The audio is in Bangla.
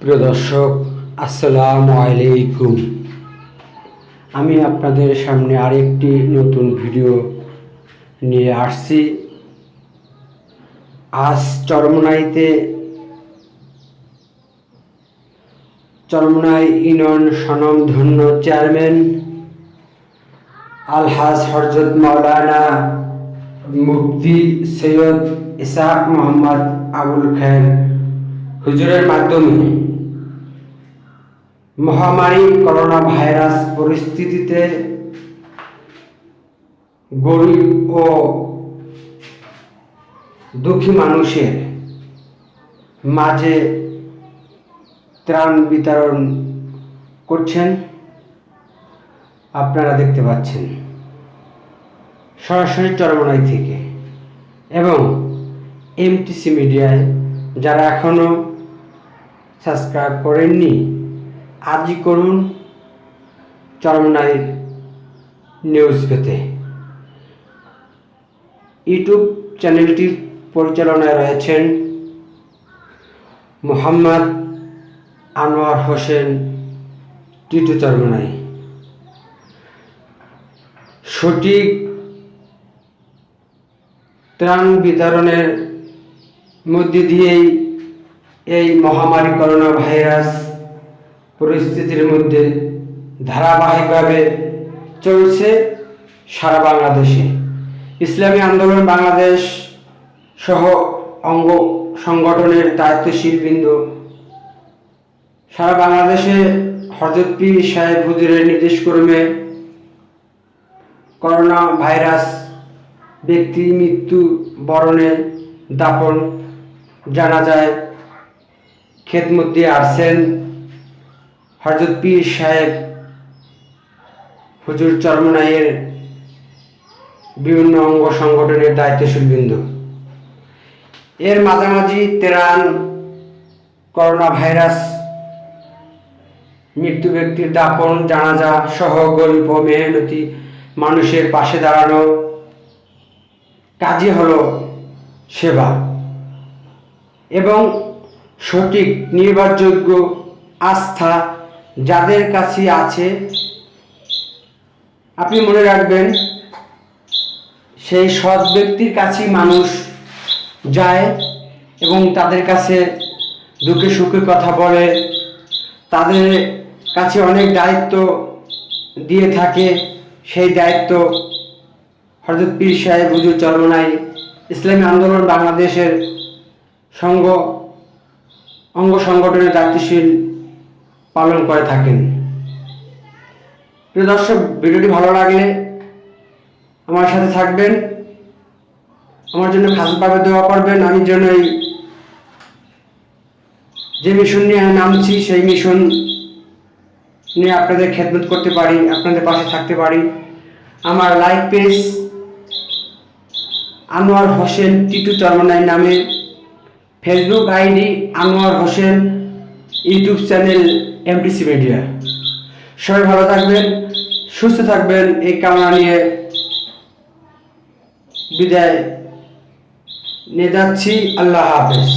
প্রিয় দর্শক, আসসালামু আলাইকুম। আমি আপনাদের সামনে আরেকটি নতুন ভিডিও নিয়ে আসছি। আজ চরমনাইতে চরমনাই ইউনিয়ন স্বনামধন্য চেয়ারম্যান আলহাজ হরজত মাওলানা মুফতি সৈয়দ ইসাহাক মোহাম্মদ আবুল খান হুজুরের মাধ্যমে মহামারী করোনা ভাইরাস পরিস্থিতিতে গরিব ও দুঃখী মানুষের মাঝে ত্রাণ বিতরণ করছেন। আপনারা দেখতে পাচ্ছেন। সরাসরি চরমনাই থেকে। এবং এমটিসি মিডিয়ায় যারা এখনও সাবস্ক্রাইব করেননি আজই করুন চরমনাই নিউজ পেতে। ইউটিউব চ্যানেলটির পরিচালনায় রয়েছেন মোহাম্মদ আনোয়ার হোসেন, টিটু চরমনাই। সঠিক ত্রাণ বিতরণের মধ্যে দিয়েই এই মহামারী করোনা ভাইরাস পরিস্থিতির মধ্যে ধারাবাহিকভাবে চলছে সারা বাংলাদেশে। ইসলামী আন্দোলন বাংলাদেশ সহ অঙ্গ সংগঠনের দায়িত্বশীল বৃন্দ। সারা বাংলাদেশে হজরত পীর সাহেব হুজুরের নির্দেশক্রমে করোনা ভাইরাস ব্যক্তি মৃত্যু বরণের দাপন জানা যায় খেদমত দিয়ে আসছেন। হজরত পীর সাহেব, হুজুর চরমনাইয়ের বিভিন্ন অঙ্গ সংগঠনের দায়িত্বশীল বিন্দু। এর মাঝামাঝি তেরান করোনা ভাইরাস মৃত্যু ব্যক্তির দাপন, জানাজা সহ ও মেহনতি মানুষের পাশে দাঁড়ানো কাজই হলো সেবা এবং সঠিক, নির্ভরযোগ্য আস্থা যাদের কাছে আছে, আপনি মনে রাখবেন, সেই সৎ ব্যক্তির কাছেই মানুষ যায় এবং তাদের কাছে দুঃখে সুখে কথা বলে, তাদের কাছে অনেক দায়িত্ব দিয়ে থাকে, সেই দায়িত্ব হরজত পীর সাহেব হুজুর চরমনাই ইসলামী আন্দোলন বাংলাদেশের সঙ্গ, অঙ্গ সংগঠনের দায়িত্বশীল পালন করে থাকেন। প্রিয় দর্শক, ভিডিওটি ভালো লাগলে আমার সাথে থাকবেন। আমার জন্য খাসভাবে দোয়া করবেন। আমি যেন এই যে মিশন নিয়ে নামছি, সেই মিশন নিয়ে আপনাদের খেদমত করতে পারি, আপনাদের পাশে থাকতে পারি। আমার লাইক পেজ আনোয়ার হোসেন টিটু চরমনাই নামে। Facebook ID Anwar Hossain YouTube channel MTC media সবাই ভালো থাকবেন, সুস্থ থাকবেন, এই কামনা নিয়ে বিদায় নিয়ে যাচ্ছি। আল্লাহ হাফেজ।